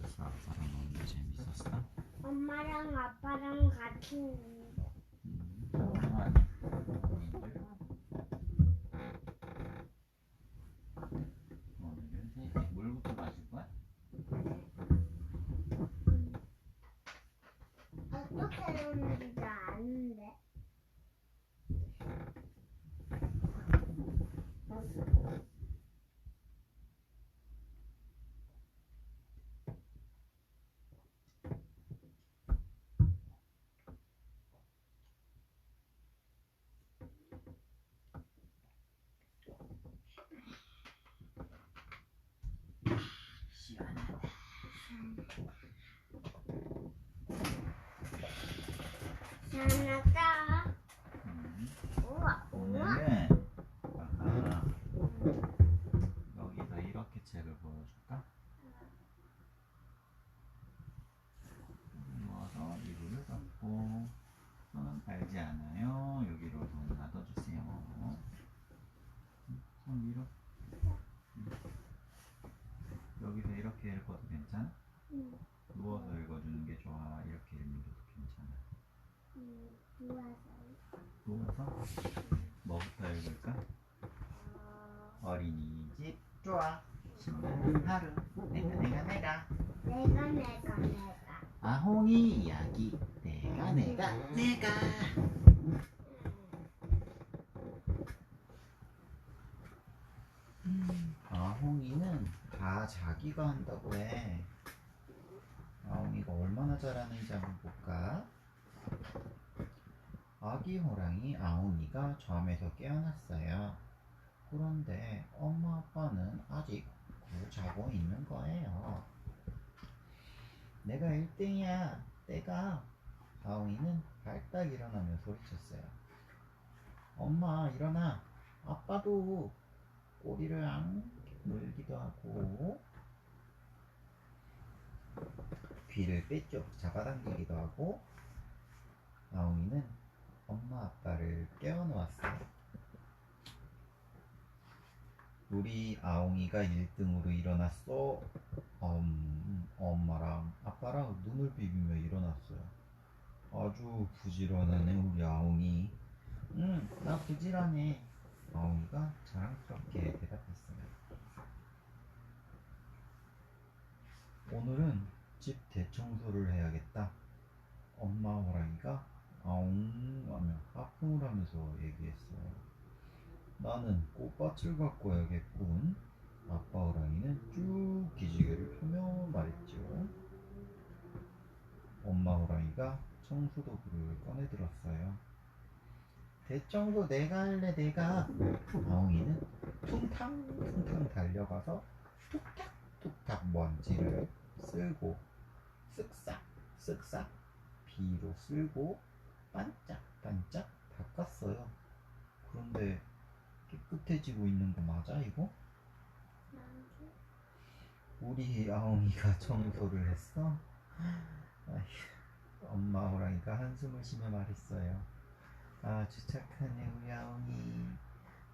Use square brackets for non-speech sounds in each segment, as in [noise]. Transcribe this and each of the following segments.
게 재밌었어? 아빠랑 재밌었어? 엄마랑 아빠랑 같이 있는데. 음, 아니. 오늘은 새 물부터 마실 거야? 어떻게 노는지 아는데. 시원하다. 하나가 음, 우와 우와. 오늘은 아까 여기서 이렇게 책을 보여줄까? 누워서 이불을 덮고 손은 빨지 않아요. 여기로 손 놔둬주세요. 음, 손 위로. 음. 여기서 이렇게 읽어도 괜찮아? 응. 누워서 읽어주는 게 좋아. 이렇게 읽어도 괜찮아. 응. 누워서. 누워서 뭐부터 읽을까? 어, 어린이집 좋아. 신나는 하루. 내가 내가 내가. 내가 내가 내가. 아홍이 이야기. 내가 내가 내가. 아홍이는 다 자기가 한다고 해. 아홍이가 얼마나 잘하는지 한번 볼까? 아기 호랑이 아웅이가 잠에서 깨어났어요. 그런데 엄마 아빠는 아직 자고 있는 거예요. 내가 1등이야. 내가. 아웅이는 발딱 일어나며 소리쳤어요. 엄마 일어나. 아빠도 꼬리를 앙 물기도 하고 귀를 빼쪽 잡아당기기도 하고 아웅이는 엄마 아빠를 깨워놓았어요. 우리 아웅이가 1등으로 일어났어. 음, 엄마랑 아빠랑 눈을 비비며 일어났어요. 아주 부지런하네 우리 아웅이. 응, 나 부지런해. 아웅이가 자랑스럽게 대답했어요. 오늘은 집 대청소를 해야겠다. 엄마 호랑이가 아웅 하며 하품을 하면서 얘기했어요. 나는 꽃밭을 가꿔야겠군. 아빠 호랑이는 쭉 기지개를 펴며 말했죠. 엄마 호랑이가 청소도구를 꺼내 들었어요. 대청소 내가 할래 내가. 아웅이는 퉁탕퉁탕 달려가서 툭탁툭탁 먼지를 쓸고 쓱싹 쓱싹 비로 쓸고 반짝 반짝 닦았어요. 그런데 깨끗해지고 있는 거 맞아 이거? 우리 아웅이가 [laughs] 청소를 했어? 아휴, 엄마 호랑이가 한숨을 쉬며 말했어요. 아주 착하네 우리 아웅이.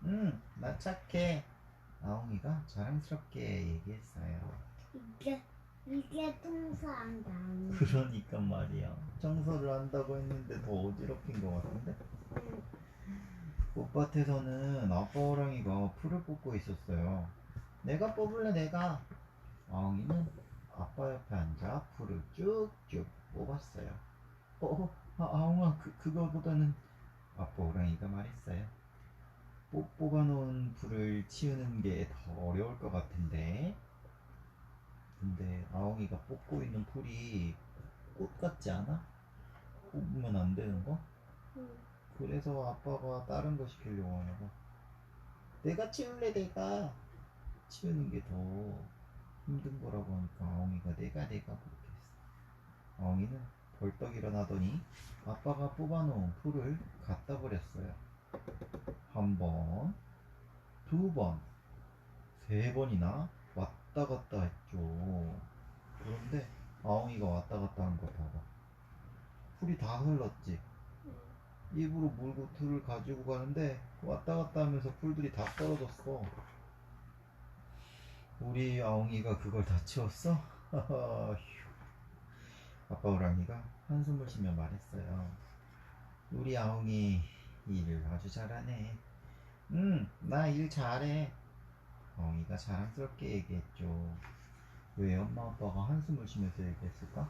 응, 나 착해. 아웅이가 자랑스럽게 얘기했어요. 이게 이게 통사한다. 그러니까 말이야. 청소를 한다고 했는데 더 어지럽힌 것 같은데? 꽃밭에서는 아빠 호랑이가 풀을 뽑고 있었어요. 내가 뽑을래 내가. 아웅이는 아빠 옆에 앉아 풀을 쭉쭉 뽑았어요. 어, 아, 아웅아 그, 그거보다는 아빠 호랑이가 말했어요. 뽑, 뽑아놓은 풀을 치우는 게 더 어려울 것 같은데. 근데 아웅이가 뽑고 있는 풀이 꽃 같지 않아? 뽑으면 안 되는 거? 응. 그래서 아빠가 다른 거 시키려고 하나 봐. 내가 치울래 내가 치우는 게 더 힘든 거라고 하니까 아웅이가 내가 내가 그렇게 했어. 아웅이는 벌떡 일어나더니 아빠가 뽑아놓은 풀을 갖다 버렸어요. 한 번, 두 번, 세 번이나 왔다 갔다 했죠. 그런데 아웅이가 왔다 갔다 한 거 봐봐. 풀이 다 흘렀지. 입으로 물고 틀을 가지고 가는데 왔다 갔다 하면서 풀들이 다 떨어졌어. 우리 아웅이가 그걸 다 치웠어? 휴. [laughs] 아빠 호랑이가 한숨을 쉬며 말했어요. 우리 아웅이 일을 아주 잘하네. 응, 나 일 잘해. 아웅이가 자랑스럽게 얘기했죠. 왜 엄마 아빠가 한숨을 쉬면서 얘기했을까?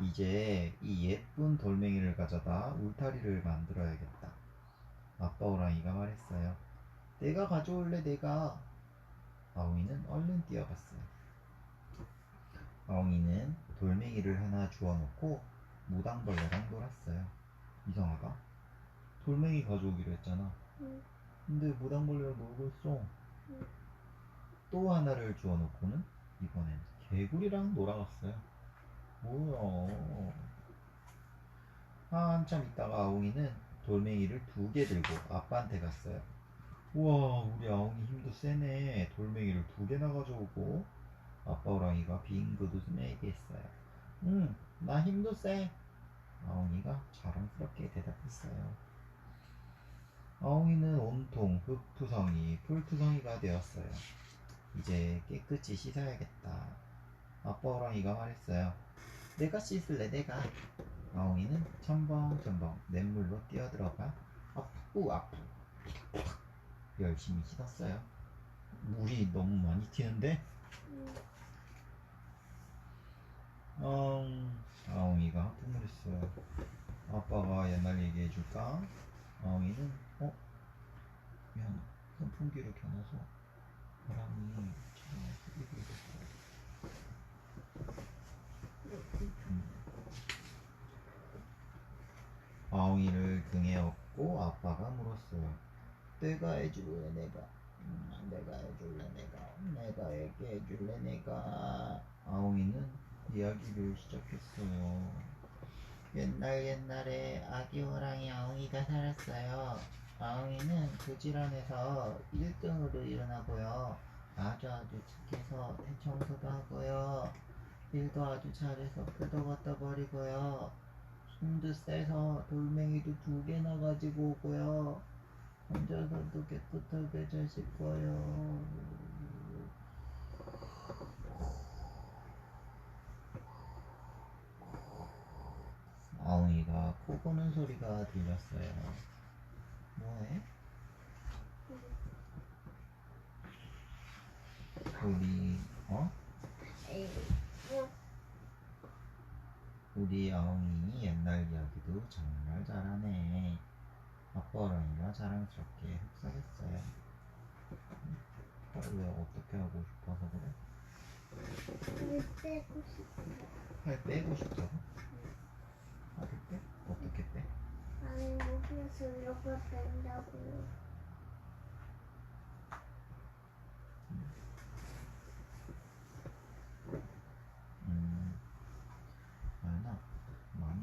이제 이 예쁜 돌멩이를 가져다 울타리를 만들어야겠다. 아빠 호랑이가 말했어요. 내가 가져올래, 내가. 아웅이는 얼른 뛰어갔어요. 아웅이는 돌멩이를 하나 주워놓고 무당벌레랑 놀았어요. 이상하다. 돌멩이 가져오기로 했잖아. 응. 근데 무당벌레랑 놀고 있어. 응. 또 하나를 주워놓고는 이번엔 개구리랑 놀아갔어요. 뭐야. 한참 있다가 아웅이는 돌멩이를 두 개 들고 아빠한테 갔어요. 우와, 우리 아웅이 힘도 세네. 돌멩이를 두 개나 가져오고. 아빠 호랑이가 빙긋 웃으며 얘기했어요. 응, 나 힘도 세. 아웅이가 자랑스럽게 대답했어요. 아웅이는 온통 흙투성이, 풀투성이가 되었어요. 이제 깨끗이 씻어야겠다. 아빠 호랑이가 말했어요. 내가 씻을래, 내가. 아웅이는 첨벙첨벙 냇물로 뛰어들어가 아프 아프 열심히 씻었어요. 물이 너무 많이 튀는데? 응. 음, 아웅이가 하품을 했어요. 아빠가 옛날 얘기해 줄까? 아웅이는 어? 미안 선풍기를 켜놔서 바람이 차가워서 입을 댔어요. 음. 아웅이를 등에 업고 아빠가 물었어요. 내가 해줄래 내가 음, 내가 해줄래 내가 내가 얘기해줄래 내가 아웅이는 이야기를 시작했어요. 옛날 옛날에 아기 호랑이 아웅이가 살았어요. 아웅이는 부지런해서 1등으로 일어나고요. 아주 아주 착해서 대청소도 하고요. 일도 아주 잘해서 끄덕었다 버리고요. 힘도 세서 돌멩이도 두 개나 가지고 오고요. 혼자서도 깨끗하게 잘 씻고요. 아웅이가 코 고는 소리가 들렸어요. 뭐해? 우리 어? 우리 아웅이 옛날 이야기도 정말 잘하네. 아빠 호랑이가 자랑스럽게 흡사했어요. 왜 어떻게 하고 싶어서 그래? 물 빼고 싶어. 팔 빼고 싶다고? 팔을 빼? 어떻게 빼? 아니, 이렇게 뺀다고요. 음,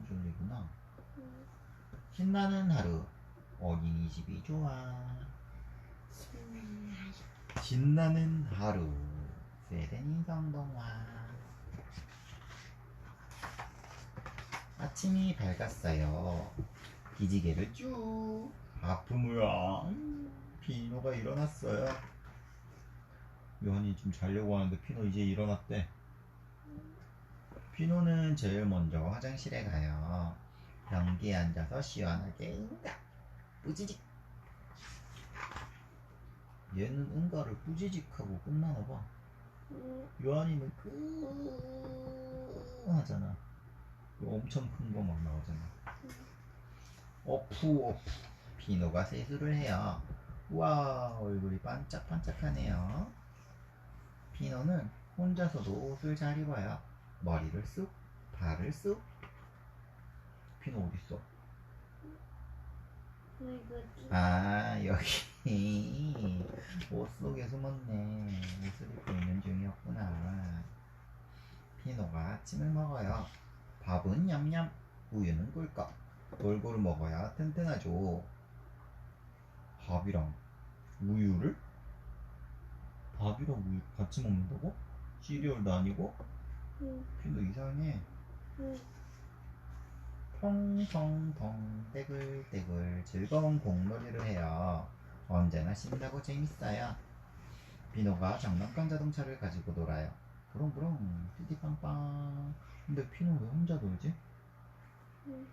졸리구나. 응. 신나는 하루. 어린이집이 좋아. 신나는 하루. 신나는 하루. 세레닌 성동화. 아침이 밝았어요. 기지개를 쭉. 아프무야. 피노가 일어났어요. 요한이 지금 자려고 하는데 피노 이제 일어났대. 피노는 제일 먼저 화장실에 가요. 변기에 앉아서 시원하게 응가. 뿌지직. 얘는 응가를 뿌지직하고 끝나나 봐. 응. 요한이는 끄 하잖아. 엄청 큰 거 막 나오잖아. 어푸 어푸. 비노가 세수를 해요. 우와 얼굴이 반짝반짝하네요. 비노는 혼자서도 옷을 잘 입어요. 머리를 쑥, 발을 쑥. 비노? 이거지. 아 여기 [laughs] 옷 속에 숨었네 옷을 입고 있는 중이었구나 피노가 아침을 먹어요 밥은 냠냠 우유는 꿀꺽 골고루 먹어야 튼튼하죠 밥이랑 우유를? 밥이랑 우유 같이 먹는다고? 시리얼도 아니고? 응. 피노 이상해 응. 텅텅텅 떼굴떼굴 즐거운 공놀이를 해요. 언제나 신나고 재밌어요. 피노가 장난감 자동차를 가지고 놀아요. 부릉부릉 띠띠빵빵. 근데 피노 왜 혼자 놀지? 응.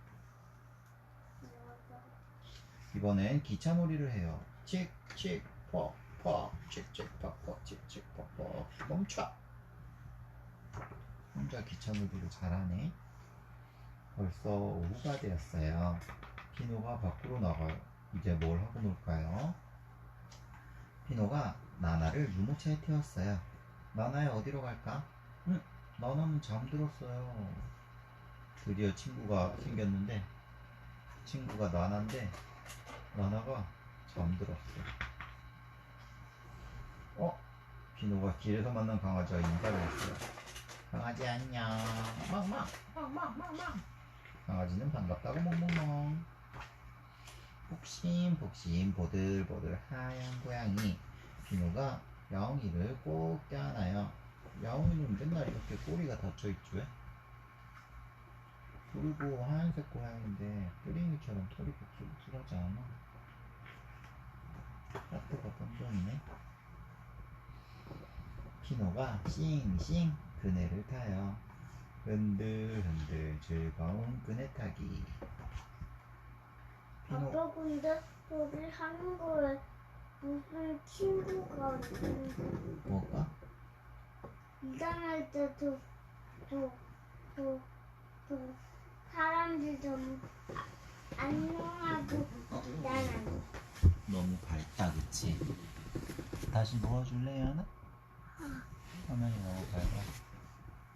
이번엔 기차 놀이를 해요. 칙칙 퍽 퍽 칙칙 퍽 퍽 칙칙 퍽 퍽 멈춰. 혼자 기차 놀이를 잘하네. 벌써 오후가 되었어요. 피노가 밖으로 나가요. 이제 뭘 하고 놀까요? 피노가 나나를 유모차에 태웠어요. 나나야 어디로 갈까? 응, 나나는 잠들었어요. 드디어 친구가 생겼는데 친구가 나나인데 나나가 잠들었어. 어? 피노가 길에서 만난 강아지와 인사를 했어요. 강아지 안녕. 멍멍 멍멍 멍멍. 강아지는 반갑다고 멍멍멍. 복심복심 보들보들 하얀 고양이 피노가 야옹이를 꼭 껴안아요. 야옹이는 맨날 이렇게 꼬리가 닫혀있죠? 왜? 그리고 하얀색 고양인데 뿌링이처럼 털이 복슬복슬하지 않아? 하트가 뻔뻔이네. 피노가 싱싱 그네를 타요. 흔들흔들 즐거운 그네 타기. 피노 아빠 근데 여기 한국에 무슨 친구가 있는데 뭐가? 이상할 때도 또또또 사람들 좀 안녕하고 나는 너무 밝다 그치? 다시 누워줄래 연아? 화면이 너무 밝아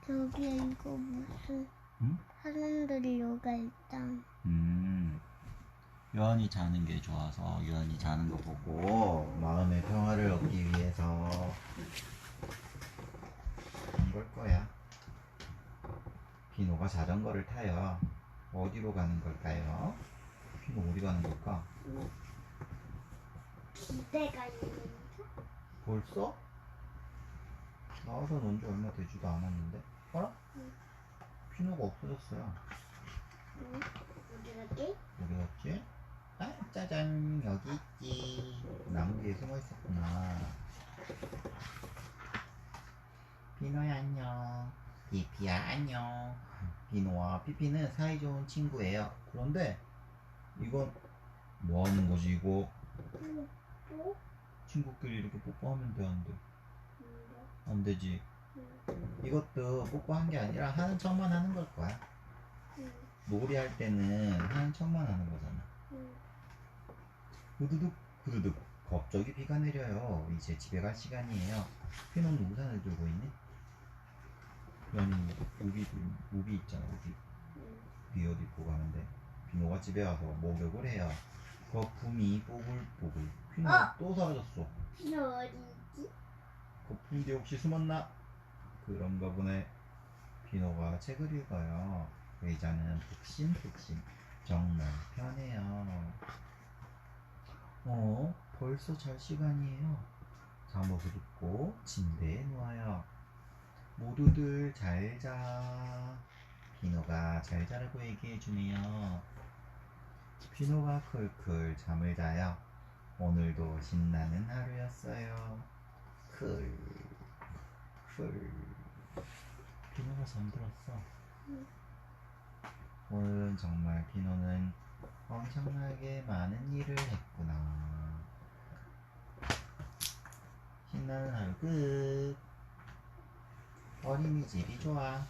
저기 이거 무슨 응? 사람들이 여기 있다. 음 유한이 자는 게 좋아서 유한이 자는 거 보고 마음의 평화를 얻기 위해서 한 걸 거야 피노가 자전거를 타요 어디로 가는 걸까요? 피노 어디 가는 걸까? 기대가 있는데 벌써? 나와서 논 지 얼마 되지도 않았는데 어라? 응. 피노가 없어졌어요 응? 어디 갔지? 어디 갔지? 아 짜잔 여기 있지 나무 뒤에 숨어 있었구나 피노야 안녕 피피야 안녕 피노와 피피는 사이좋은 친구예요 그런데 이건 뭐 하는 거지 이거 응. 또? 친구끼리 이렇게 뽀뽀하면 돼 안 돼? 응. 안 되지 응. 이것도 뽀뽀한 게 아니라 하는 척만 하는 걸 거야 응. 놀이 할 때는 하는 척만 하는 거잖아 응. 후두둑 후두둑 갑자기 비가 내려요 이제 집에 갈 시간이에요 피노는 우산을 들고 있네 연이 우비 우비 있잖아 우비 응. 비옷 입고 가는데. 피노가 집에 와서 목욕을 해요 거품이 뽀글뽀글. 피노 어! 또 사라졌어. 너 어디 있지? 거품 뒤에 혹시 숨었나? 그런가 보네. 피노가 책을 읽어요. 의자는 푹신푹신. 정말 편해요. 어 벌써 잘 시간이에요. 잠옷을 입고 침대에 누워요 모두들 잘자 피노가 잘 자라고 얘기해 주네요 피노가 클클 잠을 자요 오늘도 신나는 하루였어요 클, 클. 비노가 잠들었어. 응. 오늘은 정말 비노는 엄청나게 많은 일을 했구나. 신나는 하루 끝. 你几批做啊。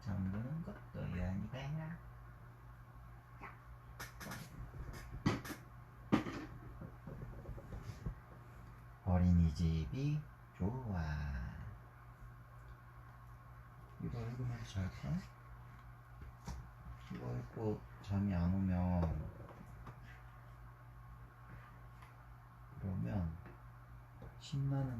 잠드는 것도 유한이가 해라. 어린이집이 좋아. 이거 읽으면서 잘까? 이거 읽고 잠이 안 오면 그러면 10만 원